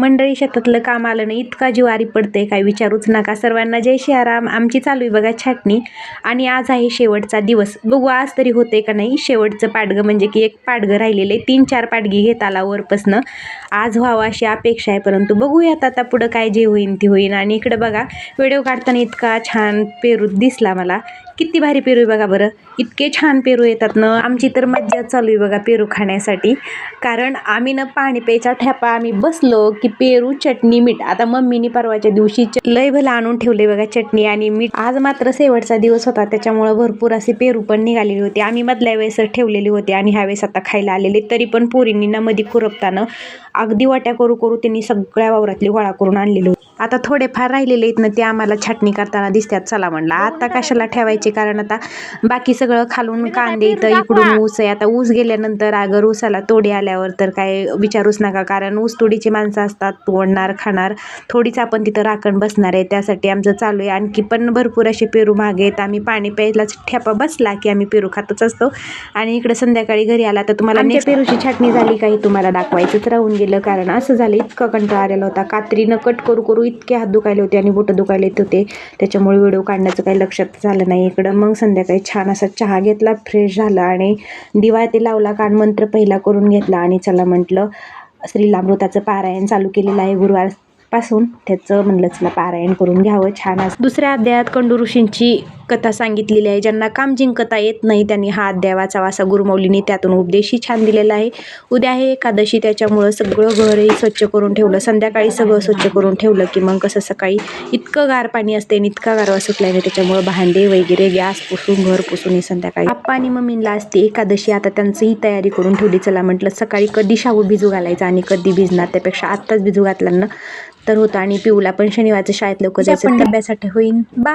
मंडळी शेतातलं काम आलं नाही इतका जिवारी पडते काय विचारूच नका. सर्वांना जय शियाराम. आमची चालू आहे बघा छाटणी. आणि आज आहे शेवटचा दिवस. बघू आज तरी होते का नाही? शेवटचं पाडगं म्हणजे की एक पाडगं राहिलेलं आहे. तीन चार पाडगी घेत आला वरपासनं. आज व्हावं अशी अपेक्षा आहे परंतु बघूयात आता पुढं काय जे होईन ते होईन. आणि इकडं बघा व्हिडिओ काढताना इतका छान पेरूत दिसला मला. किती भारी पेरू आहे बघा बरं. इतके छान पेरू येतात ना. आमची तर मज्जा चालू आहे बघा पेरू खाण्यासाठी. कारण आम्ही ना पाणी प्यायचा ठ्यापा आम्ही बसलो की पेरू चटणी मीठ. आता मम्मीने परवाच्या दिवशी लय भला आणून ठेवले बघा चटणी आणि मीठ. आज मात्र शेवटचा दिवस होता. त्याच्यामुळं भरपूर असे पेरू पण निघालेले होते. आम्ही मधल्या वेळेस ठेवलेले होते आणि ह्यावेळेस आता खायला आलेले. तरी पण पोरींनी ना मधी खुरपताना अगदी वाट्या करू करू त्यांनी सगळ्या वावरातली गोळा करून आणलेली होती. आता थोडेफार राहिलेले आहेत ना ते आम्हाला छाटणी करताना दिसतात. चला म्हणलं आता कशाला ठेवायचे? कारण आता बाकी सगळं खालून कांदे इथं इकडून ऊस आहे. आता ऊस गेल्यानंतर अगर ऊसाला तोडी आल्यावर तर काय विचारूच नका. कारण ऊस तोडीची माणसं असतात तोडणार खाणार. थोडीच आपण तिथं राखण बसणार आहे. त्यासाठी आमचं चालू आहे. आणखी पण भरपूर असे पेरू मागे आहेत. आम्ही पाणी प्यायलाच ठेपा बसला की आम्ही पेरू खातच असतो. आणि इकडे संध्याकाळी घरी आला तर तुम्हाला नेक्स्ट पेरूची छाटणी झाली काही तुम्हाला दाखवायचंच राहून गेलं. कारण असं झालं इतकं कंटाळा आलेला होता. कात्रीनं कट करू करू इतके हात दुखायले होते आणि बोटं दुखायले येत होते. त्याच्यामुळे व्हिडिओ काढण्याचं काही लक्षात झालं नाही. इकडं मग संध्याकाळी छान असा चहा घेतला फ्रेश झाला आणि दिवा ते लावला कान मंत्र पहिला करून घेतला आणि चला म्हटलं श्रीलामृताचं पारायण चालू केलेलं आहे गुरुवारपासून त्याचं म्हणलं चला पारायण करून घ्यावं छान असं. दुसऱ्या अध्यायात कंडू ऋषींची कथा सांगितलेली आहे. ज्यांना काम जिंकता येत नाही त्यांनी हा अध्याय वाचावा असा गुरुमौलीने त्यातून उपदेशही छान दिलेला आहे. उद्या आहे एकादशी त्याच्यामुळं सगळं घरही स्वच्छ करून ठेवलं. संध्याकाळी सगळं स्वच्छ करून ठेवलं की मग कसं सकाळी इतकं गार पाणी असते आणि इतका गारवा सुटल्याने त्याच्यामुळं भांडे वगैरे गॅस पुसून घर पुसून हे संध्याकाळी. आप्पा आणि मम्मीला असते एकादशी आता त्यांचीही तयारी करून ठेवली. चला म्हटलं सकाळी कधी शाबू भिजू घालायचा आणि कधी भिजणार? त्यापेक्षा आत्ताच भिजू घातलं ना तर होतं. आणि पिऊला पण शनिवारच्या शाळेत लवकर जायचं. डब्यासाठी होईन. बा